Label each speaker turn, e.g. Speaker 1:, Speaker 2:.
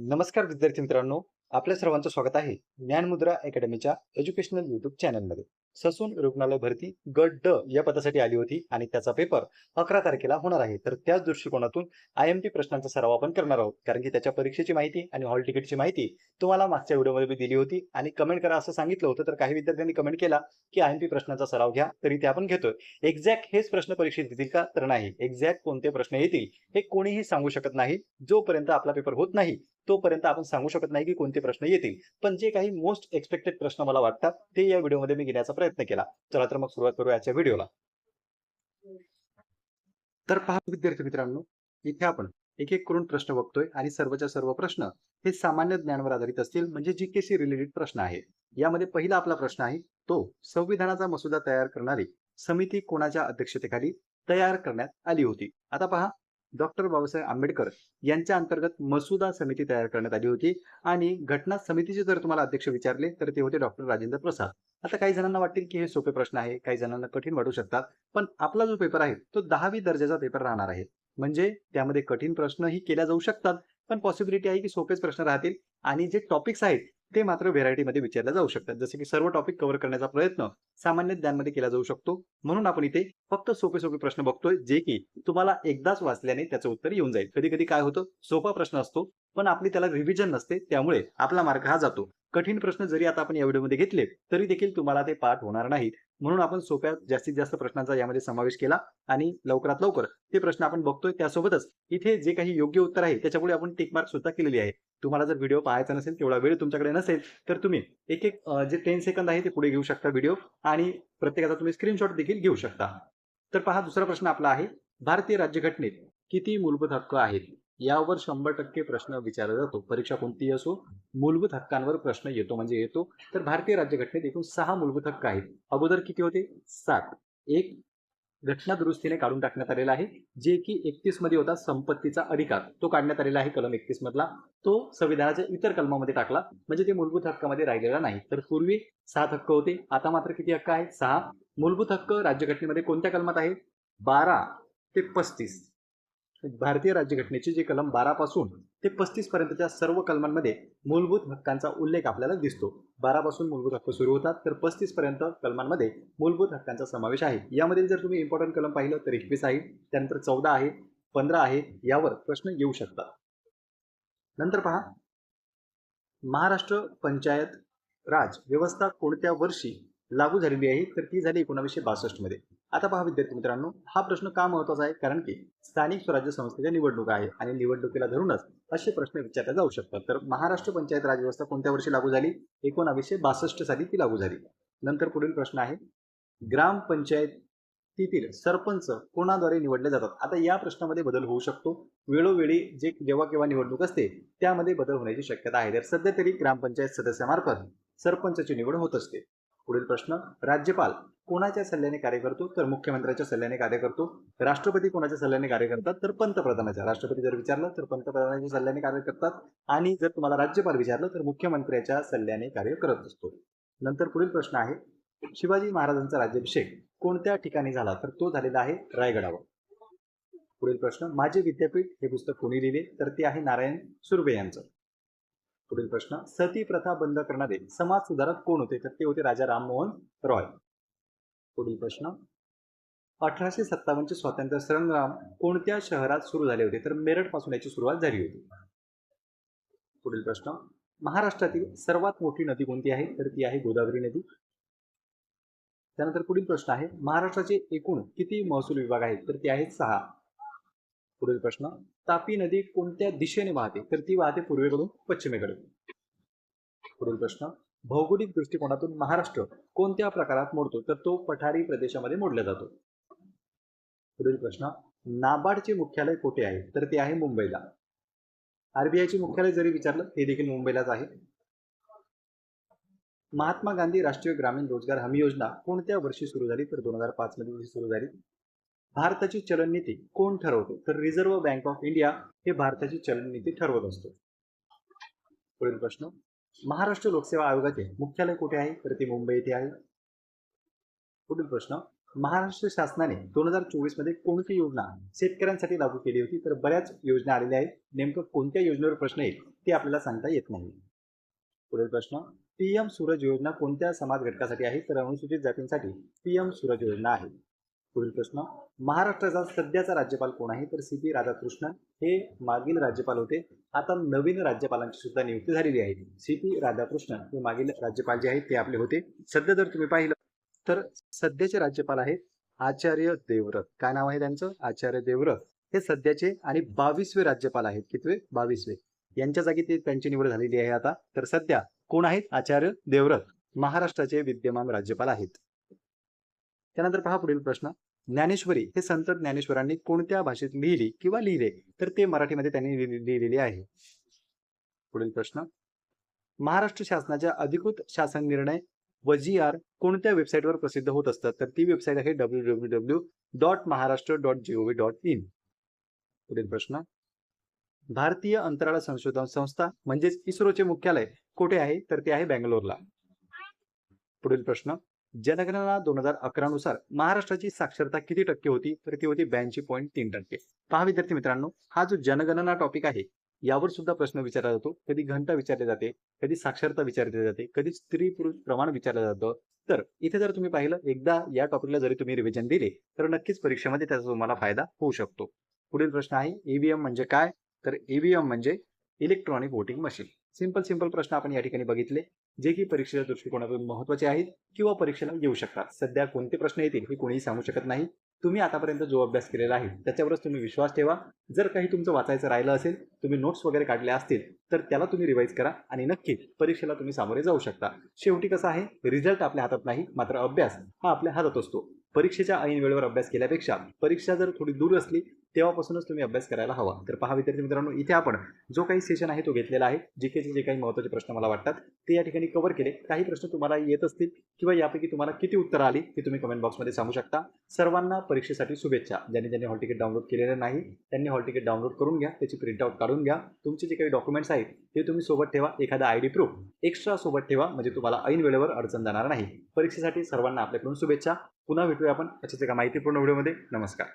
Speaker 1: नमस्कार विद्यार्थी मित्रांनो आपल्या सर्वांचं स्वागत आहे ज्ञानमुद्रा अकॅडमीच्या एज्युकेशनल युट्यूब चॅनलमध्ये ससून रुग्णालय भरती गट ड या पदासाठी आली होती आणि त्याचा पेपर अकरा तारखेला होणार आहे. तर त्याच दृष्टिकोनातून आय एम पी प्रश्नांचा सराव आपण करणार आहोत. कारण की त्याच्या परीक्षेची माहिती आणि हॉल तिकीटची माहिती तुम्हाला मागच्या व्हिडिओमध्ये मी दिली होती आणि कमेंट करा असं सांगितलं होतं. तर काही विद्यार्थ्यांनी कमेंट केला की आय एम पी प्रश्नांचा सराव घ्या तरी ते आपण घेतोय. एक्झॅक्ट हेच प्रश्न परीक्षेत येतील का? तर नाही. एक्झॅक्ट कोणते प्रश्न येतील हे कोणीही सांगू शकत नाही. जोपर्यंत आपला पेपर होत नाही तोपर्यंत आपण सांगू शकत नाही की कोणते प्रश्न येतील. पण जे काही मोस्ट एक्सपेक्टेड प्रश्न मला वाटतात ते या व्हिडिओमध्ये मी घेण्याचा प्रयत्न केला. चला तर मग सुरुवात करू याच्या व्हिडिओला. तर पहा विद्यार्थी मित्रांनो इथे आपण एक एक करून प्रश्न बघतोय आणि सर्वच्या सर्व प्रश्न हे सामान्य ज्ञानवर आधारित असतील म्हणजे जी के सी रिलेटेड प्रश्न आहे. यामध्ये पहिला आपला प्रश्न आहे तो संविधानाचा मसुदा तयार करणारी समिती कोणाच्या अध्यक्षतेखाली तयार करण्यात आली होती? आता पहा डॉक्टर बाबासाहेब आंबेडकर यांच्या अंतर्गत मसुदा समिती तयार करण्यात आली होती. आणि घटना समितीचे जर तुम्हाला अध्यक्ष विचारले तर ते होते डॉक्टर राजेंद्र प्रसाद. आता काही जणांना वाटेल की हे सोपे प्रश्न आहे काही जणांना कठीण वाटू शकतात. पण आपला जो पेपर आहे तो दहावी दर्जाचा पेपर राहणार आहे. म्हणजे त्यामध्ये कठीण प्रश्नही केल्या जाऊ शकतात पण पॉसिबिलिटी आहे की सोपेच प्रश्न राहतील. आणि जे टॉपिक्स आहेत ते मात्र व्हेरायटीमध्ये विचारले जाऊ शकतात. जसे की सर्व टॉपिक कव्हर करण्याचा प्रयत्न सामान्य ज्ञानमध्ये केला जाऊ शकतो. म्हणून आपण इथे फक्त सोपे सोपे प्रश्न बघतोय जे की तुम्हाला एकदाच वाचल्याने त्याचं उत्तर येऊन जाईल. कधी कधी काय होतं सोपा प्रश्न असतो पण आपली त्याला रिव्हिजन नसते त्यामुळे आपला मार्ग हा जातो. कठीण प्रश्न जरी आता आपण या व्हिडिओमध्ये घेतले तरी देखील तुम्हाला ते पाठ होणार नाहीत. म्हणून आपण सोप्या जास्तीत जास्त प्रश्नांचा यामध्ये समावेश केला आणि लवकरात लवकर ते प्रश्न आपण बघतोय त्यासोबतच इथे जे काही योग्य उत्तर आहे त्याच्यापुढे आपण टिक मार्क सुद्धा केलेली आहे. तुम्हाला जर व्हिडिओ पाहायचा नसेल तेवढा वेळ तुमच्याकडे नसेल तर तुम्ही एक एक जे टेन सेकंद आहे ते पुढे घेऊ शकता व्हिडिओ आणि प्रत्येकाचा तुम्ही स्क्रीनशॉट देखील घेऊ शकता. तर पहा दुसरा प्रश्न आपला आहे भारतीय राज्यघटनेत किती मूलभूत हक्क आहेत? यावर शंभर टक्के प्रश्न विचारला जातो. परीक्षा कोणतीही असो मूलभूत हक्कांवर प्रश्न येतो म्हणजे येतो. तर भारतीय राज्यघटनेत एकूण सहा मूलभूत हक्क आहेत. अगोदर किती होते? सात. एक घटना दुरुस्तीने काढून टाकण्यात आलेला आहे. जे की एकतीसमध्ये होता संपत्तीचा अधिकार. तो काढण्यात आलेला आहे कलम एकतीस मधला तो संविधानाच्या इतर कलमामध्ये टाकला. म्हणजे ते मूलभूत हक्कामध्ये राहिलेला नाही. तर पूर्वी सात हक्क होते. आता मात्र किती हक्क आहेत? सहा. मूलभूत हक्क राज्यघटनेमध्ये कोणत्या कलमात आहेत? बारा ते पस्तीस. भारतीय राज्यघटनेचे जे कलम बारा पासून ते पस्तीस पर्यंतच्या सर्व कलमांमध्ये मूलभूत हक्कांचा उल्लेख आपल्याला दिसतो. बारा पासून मूलभूत हक्क सुरू होतात तर पस्तीस पर्यंत कलमांमध्ये मूलभूत हक्कांचा समावेश आहे. यामध्ये जर तुम्ही इम्पॉर्टंट कलम पाहिलं तर एकवीस आहे त्यानंतर चौदा आहे पंधरा आहे यावर प्रश्न येऊ शकतात नंतर पहा. महाराष्ट्र पंचायत राज व्यवस्था कोणत्या वर्षी लागू झालेली आहे? तर ती झाली एकोणावीसशे बासष्टमध्ये आता पहा विद्यार्थी मित्रांनो हा प्रश्न का महत्त्वाचा आहे? कारण की स्थानिक स्वराज्य संस्थेच्या निवडणुका आहे आणि निवडणुकीला धरूनच असे प्रश्न विचारले जाऊ शकतात. तर महाराष्ट्र पंचायत राज व्यवस्था कोणत्या वर्षी लागू झाली? एकोणावीसशे बासष्ट साली ती लागू झाली. नंतर पुढील प्रश्न आहे ग्रामपंचायतीतील सरपंच कोणाद्वारे निवडले जातात? आता या प्रश्नामध्ये बदल होऊ शकतो. वेळोवेळी जे जेव्हा केव्हा निवडणूक असते त्यामध्ये बदल होण्याची शक्यता आहे. तर सध्या तरी ग्रामपंचायत सदस्यामार्फत सरपंचाची निवड होत असते. पुढील प्रश्न राज्यपाल कोणाच्या सल्ल्याने कार्य करतो? तर मुख्यमंत्र्याच्या सल्ल्याने कार्य करतो. राष्ट्रपती कोणाच्या सल्ल्याने कार्य करतात? तर पंतप्रधानाच्या. राष्ट्रपती जर विचारलं तर पंतप्रधानाच्या सल्ल्याने कार्य करतात. आणि जर तुम्हाला राज्यपाल विचारलं तर मुख्यमंत्र्याच्या सल्ल्याने कार्य करत असतो. नंतर पुढील प्रश्न आहे शिवाजी महाराजांचा राज्याभिषेक कोणत्या ठिकाणी झाला? तर तो झालेला आहे रायगडावर. पुढील प्रश्न माझे विद्यापीठ हे पुस्तक कोणी लिहिले? तर ते आहे नारायण सुर्वे यांचं. पुढील प्रश्न. सती प्रथा बंद करणारे समाज सुधारक कोण होते? तर ते होते राजा राममोहन रॉय. पुढील प्रश्न. अठराशे सत्तावन्नचे स्वातंत्र्य संग्राम कोणत्या शहरात सुरू झाले होते? तर मेरठपासून याची सुरुवात झाली होती. पुढील प्रश्न. महाराष्ट्रातील सर्वात मोठी नदी कोणती आहे? तर ती आहे गोदावरी नदी. त्यानंतर पुढील प्रश्न आहे महाराष्ट्राचे एकूण किती महसूल विभाग आहेत? तर ते आहेत सहा. पुढील प्रश्न. तापी नदी कोणत्या दिशेने वाहते? तर ती वाहते पूर्वेकडून पश्चिमेकडे पुढील प्रश्न. भौगोलिक दृष्टिकोनातून महाराष्ट्र कोणत्या प्रकारात मोडतो? तर तो पठारी प्रदेशामध्ये मोडला जातो. पुढील प्रश्न. नाबार्डचे मुख्यालय कुठे आहे? तर ते आहे मुंबईला. आरबीआयचे मुख्यालय जरी विचारलं हे देखील मुंबईलाच आहे. महात्मा गांधी राष्ट्रीय ग्रामीण रोजगार हमी योजना कोणत्या वर्षी सुरू झाली? तर दोन हजार पाच मध्ये सुरू झाली. भारताची चलननीती कोण ठरवतो? तर रिझर्व्ह बँक ऑफ इंडिया हे भारताची चलननीती ठरवत असतो. पुढील प्रश्न. महाराष्ट्र लोकसेवा आयोगाचे मुख्यालय कुठे आहे? तर ते मुंबई येथे आहे. पुढील प्रश्न. महाराष्ट्र शासनाने दोन हजार चोवीसमध्ये कोणती योजना शेतकऱ्यांसाठी लागू केली होती? तर बऱ्याच योजना आलेल्या आहेत. नेमकं कोणत्या योजनेवर प्रश्न येईल ते आपल्याला सांगता येत नाही. पुढील प्रश्न. पीएम सूरज योजना कोणत्या समाज घटकासाठी आहे? तर अनुसूचित जातींसाठी पीएम सूरज योजना आहे. पुढील प्रश्न. महाराष्ट्राचा सध्याचा राज्यपाल कोण आहे? तर सी पी राधाकृष्णन हे मागील राज्यपाल होते. आता नवीन राज्यपालांची सुद्धा नियुक्ती झालेली आहे. सी पी राधाकृष्णन हे मागील राज्यपाल जे आहेत ते आपले होते. सध्या जर तुम्ही पाहिलं तर सध्याचे राज्यपाल आहेत आचार्य देवव्रत. काय नाव आहे त्यांचं? आचार्य देवव्रत. हे सध्याचे आणि बावीसवे राज्यपाल आहेत. कितवे? बावीसवे. यांच्या जागी ते त्यांची निवड झालेली आहे आता. तर सध्या कोण आहेत? आचार्य देवव्रत. महाराष्ट्राचे विद्यमान राज्यपाल आहेत. त्यानंतर पहा पुढील प्रश्न. ज्ञानेश्वरी हे संत ज्ञानेश्वरांनी कोणत्या भाषेत लिहिली किंवा लिहिले? तर ते मराठीमध्ये त्यांनी लिहि- लिहिलेले आहे. पुढील प्रश्न. महाराष्ट्र शासनाच्या अधिकृत शासन निर्णय व जी आर कोणत्या वेबसाईटवर प्रसिद्ध होत असतात? तर ती वेबसाईट आहे W W W dot Maharashtra dot G O V dot in पुढील प्रश्न. भारतीय अंतराळ संशोधन संस्था म्हणजेच इस्रोचे मुख्यालय कुठे आहे? तर ते आहे बँगलोरला. पुढील प्रश्न. जनगणना दोन हजार अकरा नुसार महाराष्ट्राची साक्षरता किती टक्के होती? तर ती होती ब्याऐंशी पॉईंट तीन टक्के. पहा विद्यार्थी मित्रांनो हा जो जनगणना टॉपिक आहे यावर सुद्धा प्रश्न विचारला जातो. कधी घंटा विचारली जाते कधी साक्षरता विचारली जाते कधी स्त्री पुरुष प्रमाण विचारलं जातं. तर इथे जर तुम्ही पाहिलं एकदा या टॉपिकला जरी तुम्ही रिव्हिजन दिले तर नक्कीच परीक्षेमध्ये त्याचा तुम्हाला फायदा होऊ शकतो. पुढील प्रश्न आहे ईव्हीएम म्हणजे काय? तर ईव्हीएम म्हणजे electronic voting machine simple simple प्रश्न आपण या ठिकाणी बघितले. जे की परीक्षेच्या दृष्टिकोनातून महत्त्वाचे आहेत किंवा परीक्षेला येऊ शकतात. सध्या कोणते प्रश्न येतील हे कोणीही सांगू शकत नाही. तुम्ही आतापर्यंत जो अभ्यास केलेला आहे त्याच्यावरच तुम्ही विश्वास ठेवा. जर काही तुमचं वाचायचं राहिलं असेल तुम्ही नोट्स वगैरे काढल्या असतील तर त्याला तुम्ही रिवाईज करा आणि नक्की परीक्षेला तुम्ही सामोरे जाऊ शकता. शेवटी कसं आहे रिझल्ट आपल्या हातात नाही मात्र अभ्यास हा आपल्या हातात असतो. परीक्षेच्या ऐन वेळेवर अभ्यास केल्यापेक्षा परीक्षा जर थोडी दूर असली तेव्हापासूनच तुम्ही अभ्यास करायला हवा. तर पहा विद्यार्थी मित्रांनो इथे आपण जो काही सेशन आहे तो घेतलेला आहे. जी के जे काही महत्त्वाचे प्रश्न मला वाटतात ते या ठिकाणी कव्हर केले. काही प्रश्न तुम्हाला येत असतील किंवा यापैकी तुम्हाला किती उत्तर आली ते तुम्ही कमेंट बॉक्समध्ये सांगू शकता. सर्वांना परीक्षेसाठी शुभेच्छा. ज्यांनी ज्यांनी हॉल तिकीट डाउनलोड केलेलं नाही त्यांनी हॉल तिकीट डाउनलोड करून घ्या त्याची प्रिंटआउट काढून घ्या. तुमचे जे काही डॉक्युमेंट्स आहेत ते तुम्ही सोबत ठेवा. एखादा आय डी प्रूफ एक्स्ट्रा सोबत ठेवा म्हणजे तुम्हाला ऐन वेळेवर अडचण जाणार नाही. परीक्षेसाठी सर्वांना आपल्याकडून शुभेच्छा. पुन्हा भेटूया आपण अशाच एका माहितीपूर्ण व्हिडिओमध्ये नमस्कार.